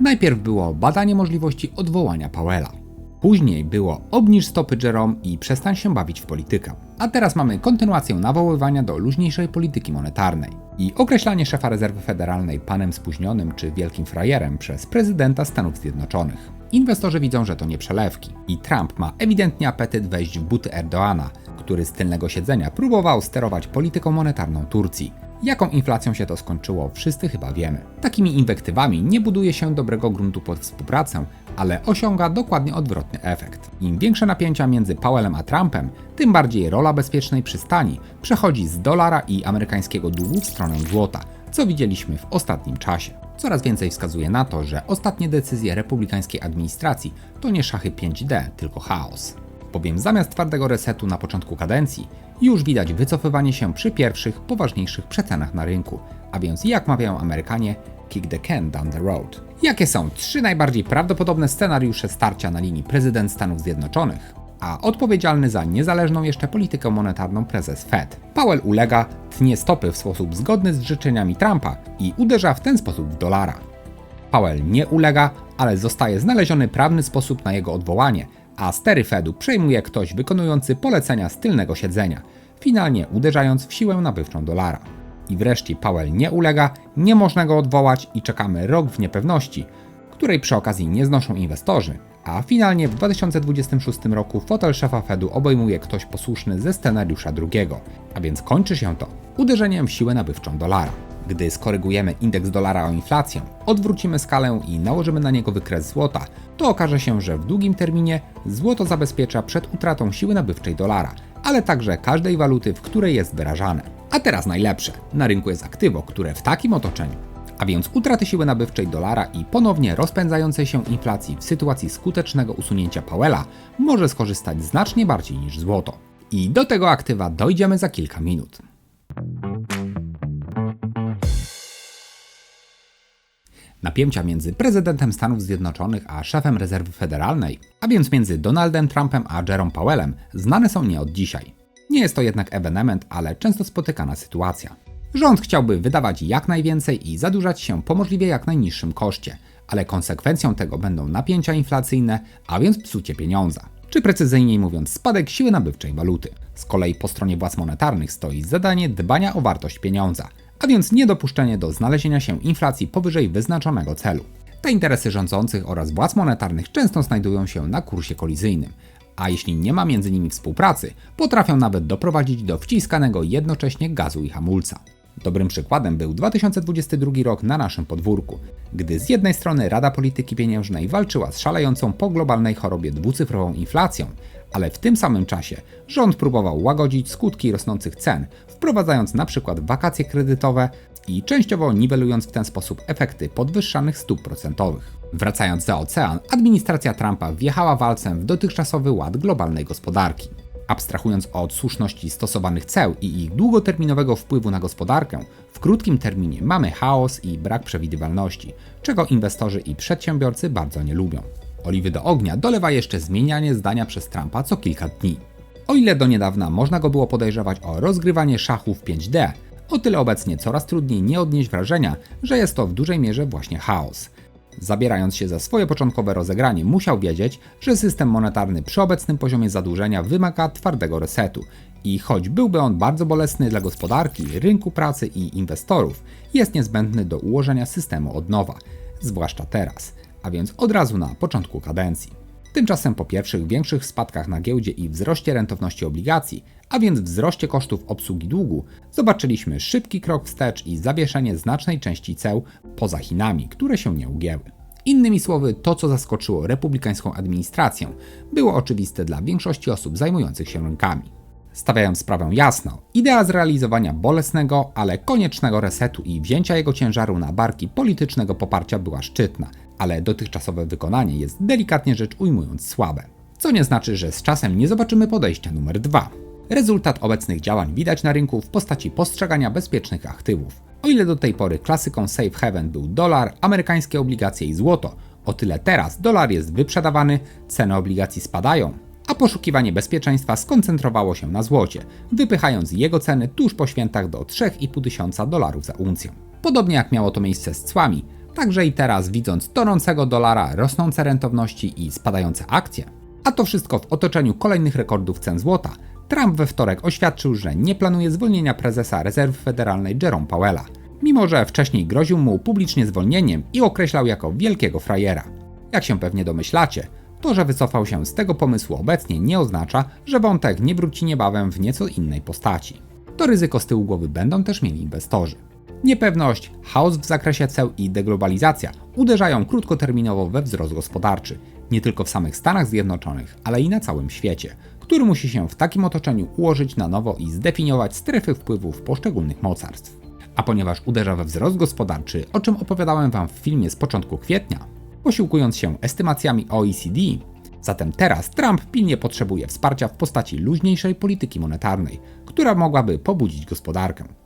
Najpierw było badanie możliwości odwołania Powella. Później było obniż stopy Jerome i przestań się bawić w politykę. A teraz mamy kontynuację nawoływania do luźniejszej polityki monetarnej i określanie szefa rezerwy federalnej panem spóźnionym czy wielkim frajerem przez prezydenta Stanów Zjednoczonych. Inwestorzy widzą, że to nie przelewki i Trump ma ewidentnie apetyt wejść w buty Erdoana, który z tylnego siedzenia próbował sterować polityką monetarną Turcji. Jaką inflacją się to skończyło, wszyscy chyba wiemy. Takimi inwektywami nie buduje się dobrego gruntu pod współpracę, ale osiąga dokładnie odwrotny efekt. Im większe napięcia między Powellem a Trumpem, tym bardziej rola bezpiecznej przystani przechodzi z dolara i amerykańskiego długu w stronę złota, co widzieliśmy w ostatnim czasie. Coraz więcej wskazuje na to, że ostatnie decyzje republikańskiej administracji to nie szachy 5D, tylko chaos. Bowiem zamiast twardego resetu na początku kadencji, już widać wycofywanie się przy pierwszych, poważniejszych przecenach na rynku, a więc jak mawiają Amerykanie, kick the can down the road. Jakie są trzy najbardziej prawdopodobne scenariusze starcia na linii prezydent Stanów Zjednoczonych? A odpowiedzialny za niezależną jeszcze politykę monetarną prezes Fed. Powell ulega, tnie stopy w sposób zgodny z życzeniami Trumpa i uderza w ten sposób w dolara. Powell nie ulega, ale zostaje znaleziony prawny sposób na jego odwołanie, a stery Fedu przejmuje ktoś wykonujący polecenia z tylnego siedzenia, finalnie uderzając w siłę nabywczą dolara. I wreszcie Powell nie ulega, nie można go odwołać i czekamy rok w niepewności, której przy okazji nie znoszą inwestorzy, a finalnie w 2026 roku fotel szefa Fedu obejmuje ktoś posłuszny ze scenariusza drugiego, a więc kończy się to uderzeniem w siłę nabywczą dolara. Gdy skorygujemy indeks dolara o inflację, odwrócimy skalę i nałożymy na niego wykres złota, to okaże się, że w długim terminie złoto zabezpiecza przed utratą siły nabywczej dolara, ale także każdej waluty, w której jest wyrażane. A teraz najlepsze. Na rynku jest aktywo, które w takim otoczeniu a więc utraty siły nabywczej dolara i ponownie rozpędzającej się inflacji w sytuacji skutecznego usunięcia Powella może skorzystać znacznie bardziej niż złoto. I do tego aktywa dojdziemy za kilka minut. Napięcia między prezydentem Stanów Zjednoczonych a szefem rezerwy federalnej, a więc między Donaldem Trumpem a Jerome Powellem, znane są nie od dzisiaj. Nie jest to jednak ewenement, ale często spotykana sytuacja. Rząd chciałby wydawać jak najwięcej i zadłużać się po możliwie jak najniższym koszcie, ale konsekwencją tego będą napięcia inflacyjne, a więc psucie pieniądza. Czy precyzyjniej mówiąc, spadek siły nabywczej waluty. Z kolei po stronie władz monetarnych stoi zadanie dbania o wartość pieniądza, a więc niedopuszczenie do znalezienia się inflacji powyżej wyznaczonego celu. Te interesy rządzących oraz władz monetarnych często znajdują się na kursie kolizyjnym, a jeśli nie ma między nimi współpracy, potrafią nawet doprowadzić do wciskanego jednocześnie gazu i hamulca. Dobrym przykładem był 2022 rok na naszym podwórku, gdy z jednej strony Rada Polityki Pieniężnej walczyła z szalejącą po globalnej chorobie dwucyfrową inflacją, ale w tym samym czasie rząd próbował łagodzić skutki rosnących cen, wprowadzając na przykład wakacje kredytowe i częściowo niwelując w ten sposób efekty podwyższanych stóp procentowych. Wracając za ocean, administracja Trumpa wjechała walcem w dotychczasowy ład globalnej gospodarki. Abstrahując od słuszności stosowanych ceł i ich długoterminowego wpływu na gospodarkę, w krótkim terminie mamy chaos i brak przewidywalności, czego inwestorzy i przedsiębiorcy bardzo nie lubią. Oliwy do ognia dolewa jeszcze zmienianie zdania przez Trumpa co kilka dni. O ile do niedawna można go było podejrzewać o rozgrywanie szachów 5D, o tyle obecnie coraz trudniej nie odnieść wrażenia, że jest to w dużej mierze właśnie chaos. Zabierając się za swoje początkowe rozegranie, musiał wiedzieć, że system monetarny przy obecnym poziomie zadłużenia wymaga twardego resetu. I choć byłby on bardzo bolesny dla gospodarki, rynku pracy i inwestorów, jest niezbędny do ułożenia systemu od nowa, zwłaszcza teraz, a więc od razu na początku kadencji. Tymczasem po pierwszych większych spadkach na giełdzie i wzroście rentowności obligacji, a więc wzroście kosztów obsługi długu, zobaczyliśmy szybki krok wstecz i zawieszenie znacznej części ceł poza Chinami, które się nie ugięły. Innymi słowy, to co zaskoczyło republikańską administrację, było oczywiste dla większości osób zajmujących się rynkami. Stawiając sprawę jasno, idea zrealizowania bolesnego, ale koniecznego resetu i wzięcia jego ciężaru na barki politycznego poparcia była szczytna, ale dotychczasowe wykonanie jest delikatnie rzecz ujmując słabe. Co nie znaczy, że z czasem nie zobaczymy podejścia numer dwa. Rezultat obecnych działań widać na rynku w postaci postrzegania bezpiecznych aktywów. O ile do tej pory klasyką safe haven był dolar, amerykańskie obligacje i złoto, o tyle teraz dolar jest wyprzedawany, ceny obligacji spadają, a poszukiwanie bezpieczeństwa skoncentrowało się na złocie, wypychając jego ceny tuż po świętach do 3,5 tysiąca dolarów za uncję. Podobnie jak miało to miejsce z cłami, Także i teraz, widząc tonącego dolara, rosnące rentowności i spadające akcje, a to wszystko w otoczeniu kolejnych rekordów cen złota, Trump we wtorek oświadczył, że nie planuje zwolnienia prezesa rezerwy federalnej Jerome Powella, mimo że wcześniej groził mu publicznie zwolnieniem i określał jako wielkiego frajera. Jak się pewnie domyślacie, to, że wycofał się z tego pomysłu obecnie nie oznacza, że wątek nie wróci niebawem w nieco innej postaci. To ryzyko z tyłu głowy będą też mieli inwestorzy. Niepewność, chaos w zakresie ceł i deglobalizacja uderzają krótkoterminowo we wzrost gospodarczy, nie tylko w samych Stanach Zjednoczonych, ale i na całym świecie, który musi się w takim otoczeniu ułożyć na nowo i zdefiniować strefy wpływów poszczególnych mocarstw. A ponieważ uderza we wzrost gospodarczy, o czym opowiadałem Wam w filmie z początku kwietnia, posiłkując się estymacjami OECD, zatem teraz Trump pilnie potrzebuje wsparcia w postaci luźniejszej polityki monetarnej, która mogłaby pobudzić gospodarkę.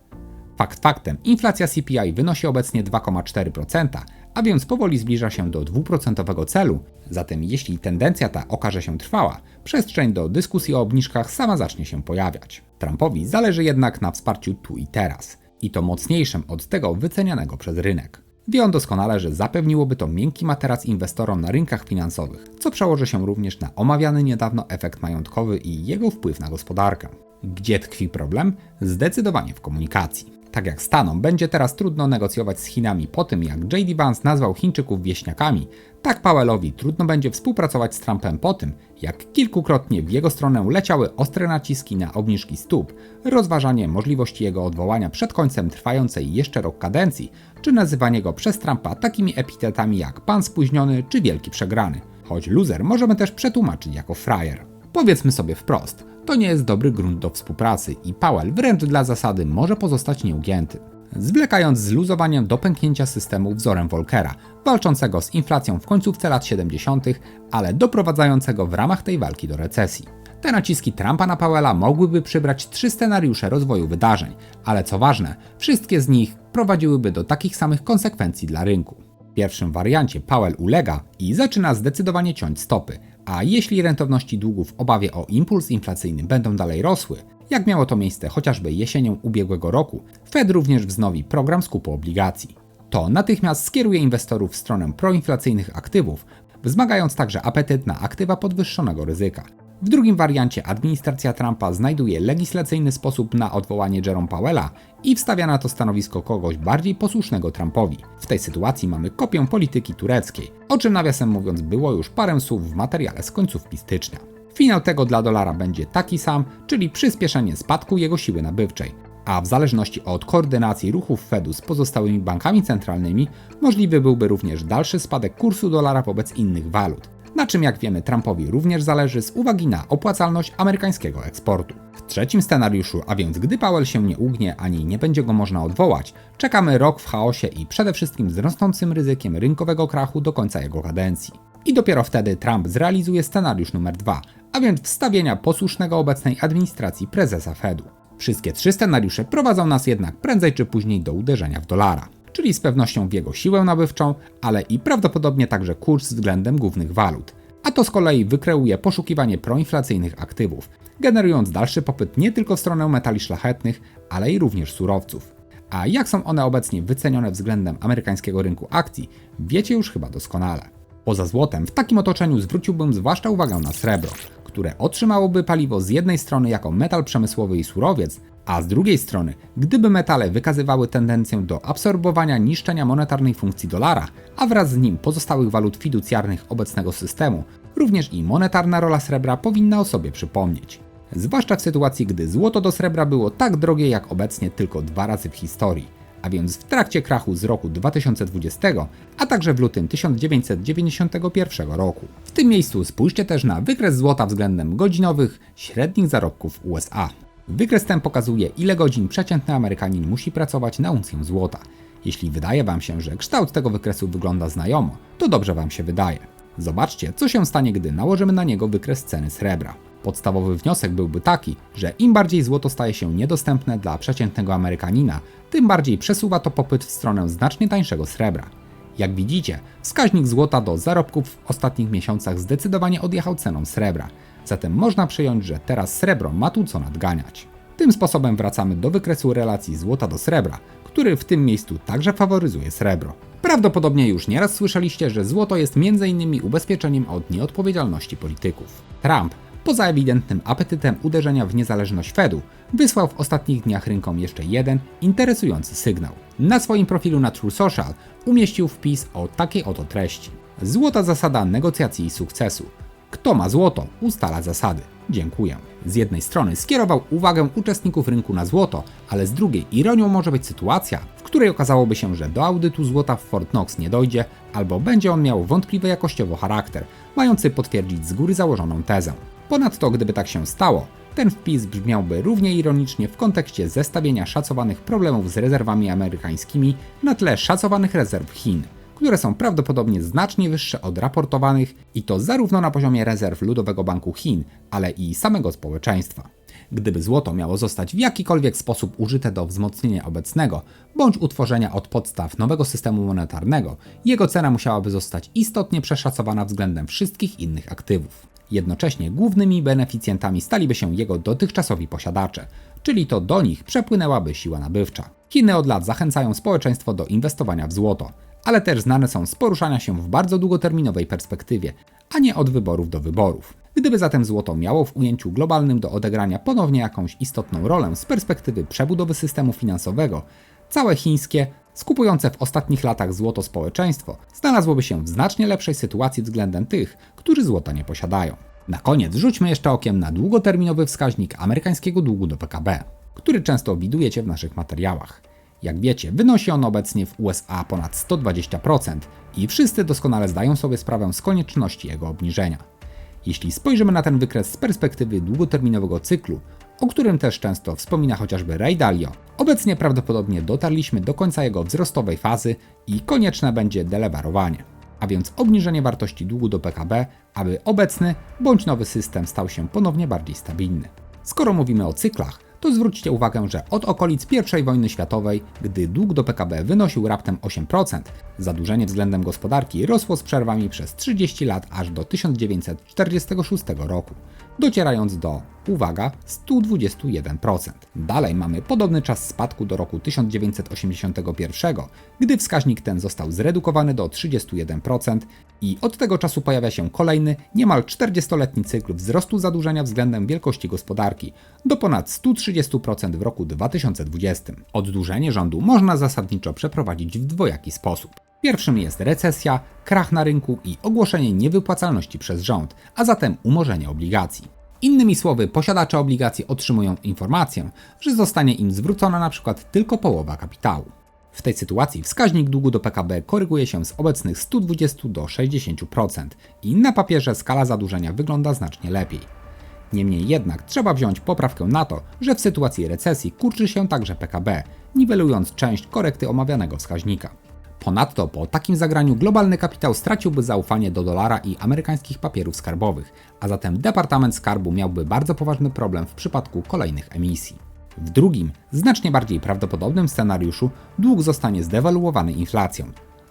Fakt faktem, inflacja CPI wynosi obecnie 2,4%, a więc powoli zbliża się do 2% celu. Zatem jeśli tendencja ta okaże się trwała, przestrzeń do dyskusji o obniżkach sama zacznie się pojawiać. Trumpowi zależy jednak na wsparciu tu i teraz, i to mocniejszym od tego wycenianego przez rynek. Wie on doskonale, że zapewniłoby to miękki materac inwestorom na rynkach finansowych, co przełoży się również na omawiany niedawno efekt majątkowy i jego wpływ na gospodarkę. Gdzie tkwi problem? Zdecydowanie w komunikacji. Tak jak Stanom będzie teraz trudno negocjować z Chinami po tym, jak J.D. Vance nazwał Chińczyków wieśniakami, tak Powellowi trudno będzie współpracować z Trumpem po tym, jak kilkukrotnie w jego stronę leciały ostre naciski na obniżki stóp, rozważanie możliwości jego odwołania przed końcem trwającej jeszcze rok kadencji, czy nazywanie go przez Trumpa takimi epitetami jak pan spóźniony czy wielki przegrany. Choć loser możemy też przetłumaczyć jako frajer. Powiedzmy sobie wprost, to nie jest dobry grunt do współpracy i Powell wręcz dla zasady może pozostać nieugięty. Zwlekając z luzowaniem do pęknięcia systemu wzorem Volkera, walczącego z inflacją w końcówce lat 70., ale doprowadzającego w ramach tej walki do recesji. Te naciski Trumpa na Powella mogłyby przybrać trzy scenariusze rozwoju wydarzeń, ale co ważne, wszystkie z nich prowadziłyby do takich samych konsekwencji dla rynku. W pierwszym wariancie Powell ulega i zaczyna zdecydowanie ciąć stopy, a jeśli rentowności długów w obawie o impuls inflacyjny będą dalej rosły, jak miało to miejsce chociażby jesienią ubiegłego roku, Fed również wznowi program skupu obligacji. To natychmiast skieruje inwestorów w stronę proinflacyjnych aktywów, wzmagając także apetyt na aktywa podwyższonego ryzyka. W drugim wariancie administracja Trumpa znajduje legislacyjny sposób na odwołanie Jerome Powella i wstawia na to stanowisko kogoś bardziej posłusznego Trumpowi. W tej sytuacji mamy kopię polityki tureckiej, o czym nawiasem mówiąc było już parę słów w materiale z końcówki stycznia. Finał tego dla dolara będzie taki sam, czyli przyspieszenie spadku jego siły nabywczej, a w zależności od koordynacji ruchów Fedu z pozostałymi bankami centralnymi, możliwy byłby również dalszy spadek kursu dolara wobec innych walut na czym jak wiemy Trumpowi również zależy z uwagi na opłacalność amerykańskiego eksportu. W trzecim scenariuszu, a więc gdy Powell się nie ugnie ani nie będzie go można odwołać, czekamy rok w chaosie i przede wszystkim z rosnącym ryzykiem rynkowego krachu do końca jego kadencji. I dopiero wtedy Trump zrealizuje scenariusz numer dwa, a więc wstawienia posłusznego obecnej administracji prezesa Fedu. Wszystkie trzy scenariusze prowadzą nas jednak prędzej czy później do uderzenia w dolara czyli z pewnością w jego siłę nabywczą, ale i prawdopodobnie także kurs względem głównych walut. A to z kolei wykreuje poszukiwanie proinflacyjnych aktywów, generując dalszy popyt nie tylko w stronę metali szlachetnych, ale i również surowców. A jak są one obecnie wycenione względem amerykańskiego rynku akcji, wiecie już chyba doskonale. Poza złotem, w takim otoczeniu zwróciłbym zwłaszcza uwagę na srebro, które otrzymałoby paliwo z jednej strony jako metal przemysłowy i surowiec, a z drugiej strony, gdyby metale wykazywały tendencję do absorbowania niszczenia monetarnej funkcji dolara, a wraz z nim pozostałych walut fiducjarnych obecnego systemu, również i monetarna rola srebra powinna o sobie przypomnieć. Zwłaszcza w sytuacji, gdy złoto do srebra było tak drogie jak obecnie tylko dwa razy w historii, a więc w trakcie krachu z roku 2020, a także w lutym 1991 roku. W tym miejscu spójrzcie też na wykres złota względem godzinowych średnich zarobków USA. Wykres ten pokazuje, ile godzin przeciętny Amerykanin musi pracować na uncję złota. Jeśli wydaje Wam się, że kształt tego wykresu wygląda znajomo, to dobrze Wam się wydaje. Zobaczcie, co się stanie, gdy nałożymy na niego wykres ceny srebra. Podstawowy wniosek byłby taki, że im bardziej złoto staje się niedostępne dla przeciętnego Amerykanina, tym bardziej przesuwa to popyt w stronę znacznie tańszego srebra. Jak widzicie, wskaźnik złota do zarobków w ostatnich miesiącach zdecydowanie odjechał ceną srebra, Zatem można przyjąć, że teraz srebro ma tu co nadganiać. Tym sposobem wracamy do wykresu relacji złota do srebra, który w tym miejscu także faworyzuje srebro. Prawdopodobnie już nieraz słyszeliście, że złoto jest m.in. ubezpieczeniem od nieodpowiedzialności polityków. Trump, poza ewidentnym apetytem uderzenia w niezależność Fedu, wysłał w ostatnich dniach rynkom jeszcze jeden interesujący sygnał. Na swoim profilu na True Social umieścił wpis o takiej oto treści. Złota zasada negocjacji i sukcesu. Kto ma złoto, ustala zasady. Dziękuję. Z jednej strony skierował uwagę uczestników rynku na złoto, ale z drugiej ironią może być sytuacja, w której okazałoby się, że do audytu złota w Fort Knox nie dojdzie, albo będzie on miał wątpliwy jakościowo charakter, mający potwierdzić z góry założoną tezę. Ponadto, gdyby tak się stało, ten wpis brzmiałby równie ironicznie w kontekście zestawienia szacowanych problemów z rezerwami amerykańskimi na tle szacowanych rezerw Chin które są prawdopodobnie znacznie wyższe od raportowanych i to zarówno na poziomie rezerw Ludowego Banku Chin, ale i samego społeczeństwa. Gdyby złoto miało zostać w jakikolwiek sposób użyte do wzmocnienia obecnego bądź utworzenia od podstaw nowego systemu monetarnego, jego cena musiałaby zostać istotnie przeszacowana względem wszystkich innych aktywów. Jednocześnie głównymi beneficjentami staliby się jego dotychczasowi posiadacze, czyli to do nich przepłynęłaby siła nabywcza. Chiny od lat zachęcają społeczeństwo do inwestowania w złoto, ale też znane są z poruszania się w bardzo długoterminowej perspektywie, a nie od wyborów do wyborów. Gdyby zatem złoto miało w ujęciu globalnym do odegrania ponownie jakąś istotną rolę z perspektywy przebudowy systemu finansowego, całe chińskie, skupujące w ostatnich latach złoto społeczeństwo znalazłoby się w znacznie lepszej sytuacji względem tych, którzy złota nie posiadają. Na koniec rzućmy jeszcze okiem na długoterminowy wskaźnik amerykańskiego długu do PKB, który często widujecie w naszych materiałach. Jak wiecie, wynosi on obecnie w USA ponad 120% i wszyscy doskonale zdają sobie sprawę z konieczności jego obniżenia. Jeśli spojrzymy na ten wykres z perspektywy długoterminowego cyklu, o którym też często wspomina chociażby Ray Dalio, obecnie prawdopodobnie dotarliśmy do końca jego wzrostowej fazy i konieczne będzie delewarowanie, a więc obniżenie wartości długu do PKB, aby obecny bądź nowy system stał się ponownie bardziej stabilny. Skoro mówimy o cyklach, to zwróćcie uwagę, że od okolic I wojny światowej, gdy dług do PKB wynosił raptem 8%, zadłużenie względem gospodarki rosło z przerwami przez 30 lat aż do 1946 roku, docierając do uwaga, 121%. Dalej mamy podobny czas spadku do roku 1981, gdy wskaźnik ten został zredukowany do 31% i od tego czasu pojawia się kolejny, niemal 40-letni cykl wzrostu zadłużenia względem wielkości gospodarki do ponad 130% w roku 2020. Oddłużenie rządu można zasadniczo przeprowadzić w dwojaki sposób. Pierwszym jest recesja, krach na rynku i ogłoszenie niewypłacalności przez rząd, a zatem umorzenie obligacji. Innymi słowy, posiadacze obligacji otrzymują informację, że zostanie im zwrócona na przykład tylko połowa kapitału. W tej sytuacji wskaźnik długu do PKB koryguje się z obecnych 120 do 60% i na papierze skala zadłużenia wygląda znacznie lepiej. Niemniej jednak trzeba wziąć poprawkę na to, że w sytuacji recesji kurczy się także PKB, niwelując część korekty omawianego wskaźnika. Ponadto po takim zagraniu globalny kapitał straciłby zaufanie do dolara i amerykańskich papierów skarbowych, a zatem Departament Skarbu miałby bardzo poważny problem w przypadku kolejnych emisji. W drugim, znacznie bardziej prawdopodobnym scenariuszu dług zostanie zdewaluowany inflacją.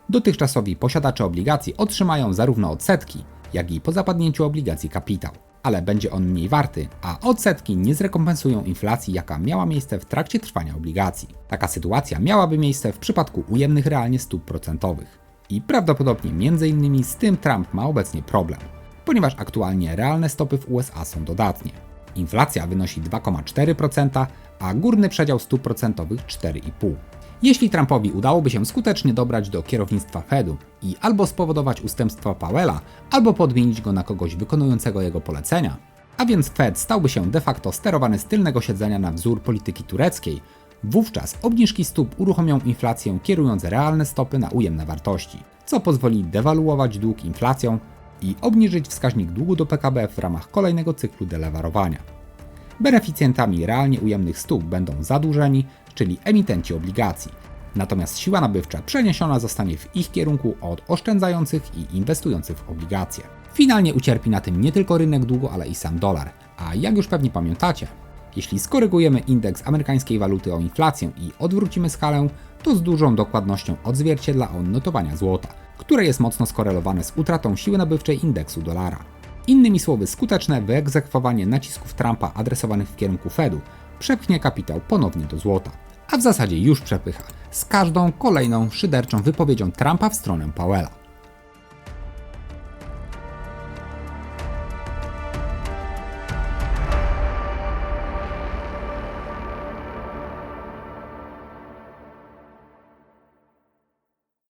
Dotychczasowi posiadacze obligacji otrzymają zarówno odsetki, jak i po zapadnięciu obligacji kapitał ale będzie on mniej warty, a odsetki nie zrekompensują inflacji, jaka miała miejsce w trakcie trwania obligacji. Taka sytuacja miałaby miejsce w przypadku ujemnych realnie stóp procentowych. I prawdopodobnie m.in. z tym Trump ma obecnie problem, ponieważ aktualnie realne stopy w USA są dodatnie. Inflacja wynosi 2,4%, a górny przedział stóp procentowych 4,5%. Jeśli Trumpowi udałoby się skutecznie dobrać do kierownictwa Fedu i albo spowodować ustępstwa Powella, albo podmienić go na kogoś wykonującego jego polecenia, a więc Fed stałby się de facto sterowany z tylnego siedzenia na wzór polityki tureckiej, wówczas obniżki stóp uruchomią inflację kierując realne stopy na ujemne wartości, co pozwoli dewaluować dług inflacją i obniżyć wskaźnik długu do PKB w ramach kolejnego cyklu delewarowania. Beneficjentami realnie ujemnych stóp będą zadłużeni, czyli emitenci obligacji. Natomiast siła nabywcza przeniesiona zostanie w ich kierunku od oszczędzających i inwestujących w obligacje. Finalnie ucierpi na tym nie tylko rynek długu, ale i sam dolar. A jak już pewnie pamiętacie, jeśli skorygujemy indeks amerykańskiej waluty o inflację i odwrócimy skalę, to z dużą dokładnością odzwierciedla on notowania złota, które jest mocno skorelowane z utratą siły nabywczej indeksu dolara. Innymi słowy, skuteczne wyegzekwowanie nacisków Trumpa adresowanych w kierunku Fedu przepchnie kapitał ponownie do złota. A w zasadzie już przepycha, z każdą kolejną szyderczą wypowiedzią Trumpa w stronę Powella.